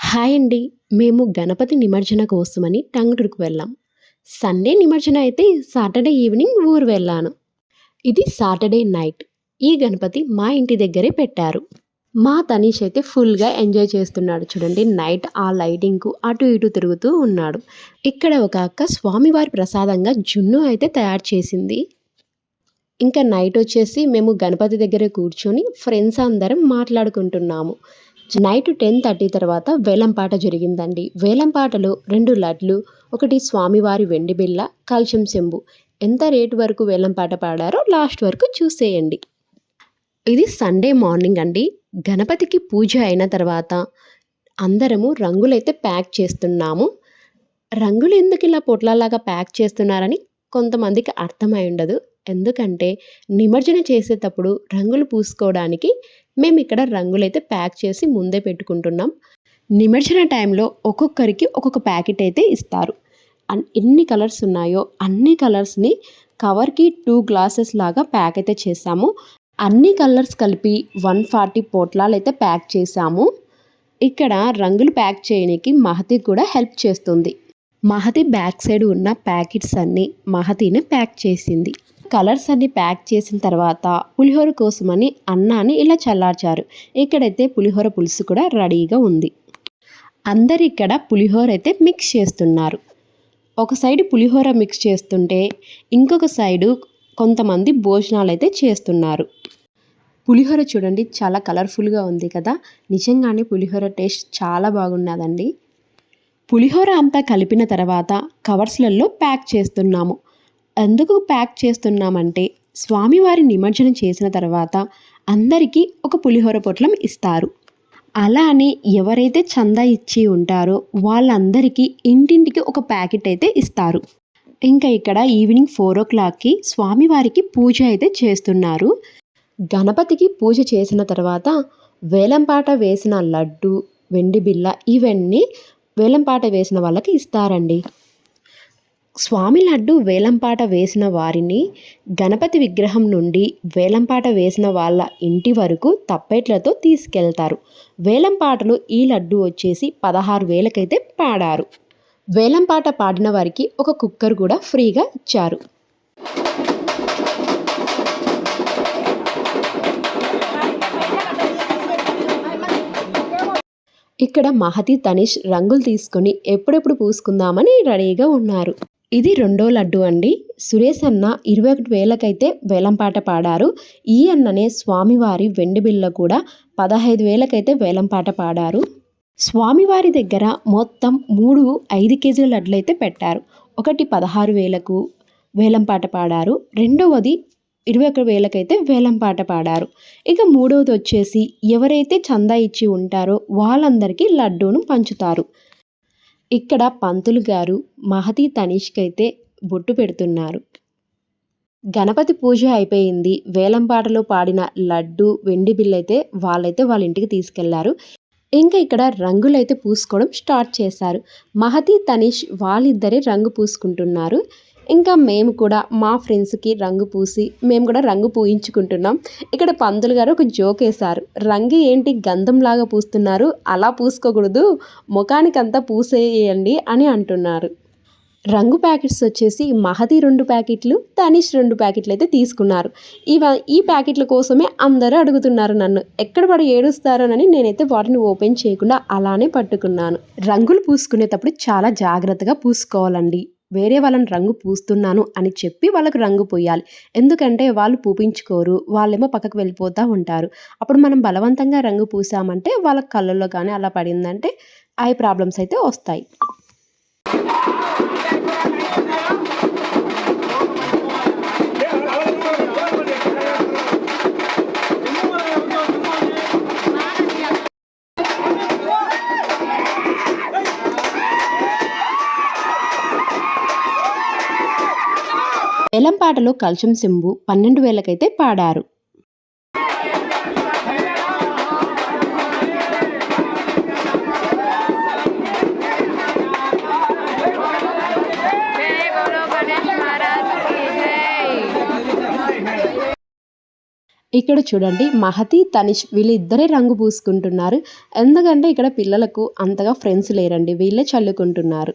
Hi అండి మేము గణపతి నిమజ్జన కోసమని టంగుటూరుకు వెళ్ళాం. సండే నిమజ్జన అయితే సాటర్డే ఈవినింగ్ ఊరు వెళ్ళాను. ఇది సాటర్డే నైట్. ఈ గణపతి మా ఇంటి దగ్గరే పెట్టారు. మా తనీష్ అయితే ఫుల్గా ఎంజాయ్ చేస్తున్నాడు చూడండి. నైట్ ఆ లైటింగ్కు అటు ఇటు తిరుగుతూ ఉన్నాడు. ఇక్కడ ఒక అక్క స్వామివారి ప్రసాదంగా జున్ను అయితే తయారు చేసింది. ఇంకా నైట్ వచ్చేసి మేము గణపతి దగ్గర కూర్చొని ఫ్రెండ్స్ అందరం మాట్లాడుకుంటున్నాము. నైట్ టెన్ థర్టీ తర్వాత వేలంపాట జరిగిందండి. వేలంపాటలో రెండు లడ్లు ఒకటి స్వామివారి వెండి బిళ్ళ కాల్షియం చెంబు ఎంత రేటు వరకు వేలంపాట పాడారో లాస్ట్ వరకు చూసేయండి. ఇది సండే మార్నింగ్ అండి. గణపతికి పూజ అయిన తర్వాత అందరము రంగులైతే ప్యాక్ చేస్తున్నాము. రంగులు ఎందుకు ఇలా పొట్లాలాగా ప్యాక్ చేస్తున్నారని కొంతమందికి అర్థమై ఉండదు. ఎందుకంటే నిమజ్జన చేసేటప్పుడు రంగులు పూసుకోవడానికి మేము ఇక్కడ రంగులైతే ప్యాక్ చేసి ముందే పెట్టుకుంటున్నాం. నిమజ్జన టైంలో ఒక్కొక్కరికి ఒక్కొక్క ప్యాకెట్ అయితే ఇస్తారు. ఎన్ని కలర్స్ ఉన్నాయో అన్ని కలర్స్ని కవర్కి టూ గ్లాసెస్ లాగా ప్యాక్ అయితే చేసాము. అన్ని కలర్స్ కలిపి వన్ ఫార్టీ పోట్లాలు అయితే ప్యాక్ చేసాము. ఇక్కడ రంగులు ప్యాక్ చేయడానికి మహతి కూడా హెల్ప్ చేస్తుంది. మహతి బ్యాక్ సైడ్ ఉన్న ప్యాకెట్స్ అన్నీ మహతినే ప్యాక్ చేసింది. కలర్స్ అన్ని ప్యాక్ చేసిన తర్వాత పులిహోర కోసమని అన్నాన్ని ఇలా చల్లార్చారు. ఇక్కడైతే పులిహోర పులుసు కూడా రెడీగా ఉంది. అందరు ఇక్కడ పులిహోర అయితే మిక్స్ చేస్తున్నారు. ఒక సైడ్ పులిహోర మిక్స్ చేస్తుంటే ఇంకొక సైడు కొంతమంది భోజనాలు అయితే చేస్తున్నారు. పులిహోర చూడండి చాలా కలర్ఫుల్గా ఉంది కదా. నిజంగానే పులిహోర టేస్ట్ చాలా బాగున్నదండి. పులిహోర అంతా కలిపిన తర్వాత కవర్స్లలో ప్యాక్ చేస్తున్నాము. ఎందుకు ప్యాక్ చేస్తున్నామంటే స్వామివారి నిమజ్జనం చేసిన తర్వాత అందరికీ ఒక పులిహోర పొట్లం ఇస్తారు. అలా అని ఎవరైతే చందా ఇచ్చి ఉంటారో వాళ్ళందరికీ ఇంటింటికి ఒక ప్యాకెట్ అయితే ఇస్తారు. ఇంకా ఇక్కడ ఈవినింగ్ ఫోర్ ఓ క్లాక్కి స్వామివారికి పూజ అయితే చేస్తున్నారు. గణపతికి పూజ చేసిన తర్వాత వేలంపాట వేసిన లడ్డు వెండి బిల్ల ఇవన్నీ వేలంపాట వేసిన వాళ్ళకి ఇస్తారండి. స్వామి లడ్డు వేలంపాట వేసిన వారిని గణపతి విగ్రహం నుండి వేలంపాట వేసిన వాళ్ళ ఇంటి వరకు తప్పెట్లతో తీసుకెళ్తారు. వేలంపాటలో ఈ లడ్డు వచ్చేసి పదహారు వేలకైతే పాడారు. వేలంపాట పాడిన వారికి ఒక కుక్కర్ కూడా ఫ్రీగా ఇచ్చారు. ఇక్కడ మహతి తనిష్ రంగులు తీసుకొని ఎప్పుడెప్పుడు పూసుకుందామని రెడీగా ఉన్నారు. ఇది రెండో లడ్డు అండి. సురేష్ అన్న ఇరవై ఒకటి వేలకైతే వేలంపాట పాడారు. ఈ అన్ననే స్వామివారి వెండి బిళ్ళ కూడా పదహైదు వేలకైతే వేలంపాట పాడారు. స్వామివారి దగ్గర మొత్తం మూడు ఐదు కేజీల లడ్లు అయితే పెట్టారు. ఒకటి పదహారు వేలకు వేలంపాట పాడారు. రెండవది ఇరవై ఒక వేలకైతే వేలంపాట పాడారు. ఇక మూడవది వచ్చేసి ఎవరైతే చందా ఇచ్చి ఉంటారో వాళ్ళందరికీ లడ్డూను పంచుతారు. ఇక్కడ పంతులు గారు మహతి తనీష్కి అయితే బొట్టు పెడుతున్నారు. గణపతి పూజ అయిపోయింది. వేలంపాటలో పాడిన లడ్డు వెండి బిల్లైతే వాళ్ళైతే వాళ్ళ ఇంటికి తీసుకెళ్ళారు. ఇంకా ఇక్కడ రంగులైతే పూసుకోవడం స్టార్ట్ చేశారు. మహతి తనీష్ వాళ్ళిద్దరే రంగు పూసుకుంటున్నారు. ఇంకా మేము కూడా మా ఫ్రెండ్స్కి రంగు పూసి మేము కూడా రంగు పూయించుకుంటున్నాం. ఇక్కడ పంతులు గారు ఒక జోక్ వేశారు. రంగు ఏంటి? గంధంలాగా పూస్తున్నారు. అలా పూసుకోకూడదు. ముఖానికంతా పూసేయండి అని అంటున్నారు. రంగు ప్యాకెట్స్ వచ్చేసి మహతి రెండు ప్యాకెట్లు తనిష్ రెండు ప్యాకెట్లు అయితే తీసుకున్నారు. ఇవ ఈ ప్యాకెట్ల కోసమే అందరూ అడుగుతున్నారు నన్ను. ఎక్కడ పడి ఏడుస్తారోనని నేనైతే వాటిని ఓపెన్ చేయకుండా అలానే పట్టుకున్నాను. రంగులు పూసుకునేటప్పుడు చాలా జాగ్రత్తగా పూసుకోవాలండి. వేరే వాళ్ళని రంగు పూస్తున్నాను అని చెప్పి వాళ్ళకు రంగు పోయాలి. ఎందుకంటే వాళ్ళు పూపించుకోరు వాళ్ళేమో పక్కకు వెళ్ళిపోతూ ఉంటారు. అప్పుడు మనం బలవంతంగా రంగు పూసామంటే వాళ్ళ కళ్ళల్లో కానీ అలా పడిందంటే ఐ ప్రాబ్లమ్స్ అయితే వస్తాయి. వేలం పాటలో కల్చం సింబు పన్నెండు వేలకైతే పాడారు. ఇక్కడ చూడండి మహతి తనిష్ వీళ్ళిద్దరే రంగు పూసుకుంటున్నారు. ఎందుకంటే ఇక్కడ పిల్లలకు అంతగా ఫ్రెండ్స్ లేరండి వీళ్ళే చల్లుకుంటున్నారు.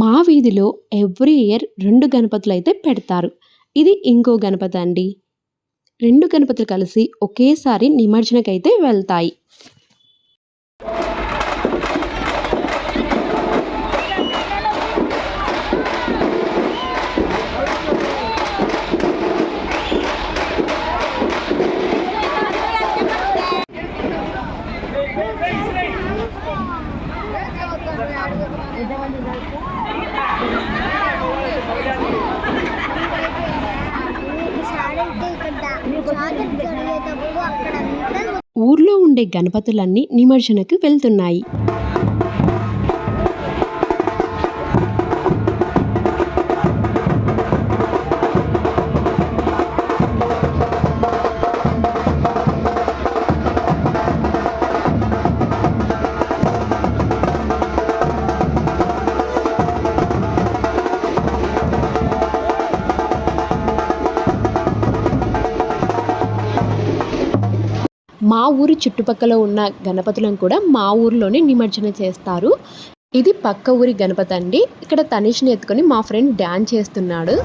మా వీధిలో ఎవ్రీ ఇయర్ రెండు గణపతులు అయితే పెడతారు. ఇది ఇంకో గణపతి అండి. రెండు గణపతులు కలిసి ఒకేసారి నిమజ్జనకైతే వెళ్తాయి. ఊర్లో ఉండే గణపతులన్నీ నిమజ్జనకు వెళ్తున్నాయి. ఊరి చుట్టుపక్కల ఉన్న గణపతులను కూడా మా ఊరిలోనే నిమజ్జనం చేస్తారు. ఇది పక్క ఊరి గణపతి అండి. ఇక్కడ తనిష్ని ఎత్తుకొని మా ఫ్రెండ్ డ్యాన్స్ చేస్తున్నాడు.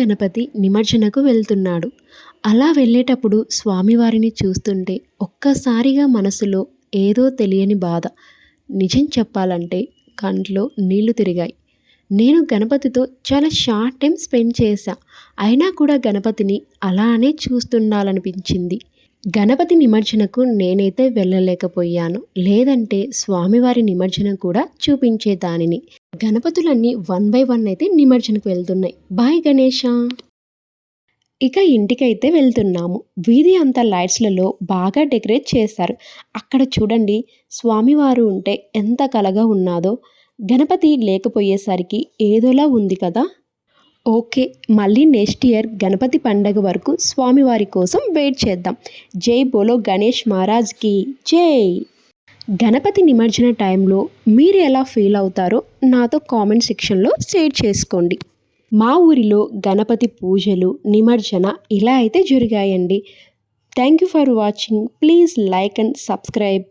గణపతి నిమజ్జనకు వెళ్తున్నాడు. అలా వెళ్ళేటప్పుడు స్వామివారిని చూస్తుంటే ఒక్కసారిగా మనసులో ఏదో తెలియని బాధ. నిజం చెప్పాలంటే కంట్లో నీళ్ళు తిరిగాయి. నేను గణపతితో చాలా షార్ట్ టైం స్పెండ్ చేశా. అయినా కూడా గణపతిని అలానే చూస్తుండాలనిపించింది. గణపతి నిమజ్జనకు నేనైతే వెళ్ళలేకపోయాను. లేదంటే స్వామివారి నిమజ్జనం కూడా చూపించేదానిని. గణపతులన్నీ వన్ బై వన్ అయితే నిమజ్జనకు వెళ్తున్నాయి. బాయ్ గణేష. ఇక ఇంటికైతే వెళ్తున్నాము. వీధి అంతా లైట్స్లలో బాగా డెకరేట్ చేశారు అక్కడ చూడండి స్వామివారు ఉంటే ఎంత కలగా ఉన్నాదో. గణపతి లేకపోయేసరికి ఏదోలా ఉంది కదా. ఓకే మళ్ళీ నెక్స్ట్ ఇయర్ గణపతి పండగ వరకు స్వామివారి కోసం వెయిట్ చేద్దాం. జై బోలో గణేష్ మహారాజ్కి. జై. గణపతి నిమజ్జన టైంలో మీరు ఎలా ఫీల్ అవుతారో నాతో కామెంట్ సెక్షన్లో షేర్ చేసుకోండి. మా ఊరిలో గణపతి పూజలు నిమజ్జన ఇలా అయితే జరిగాయండి. Thank you for watching please like and subscribe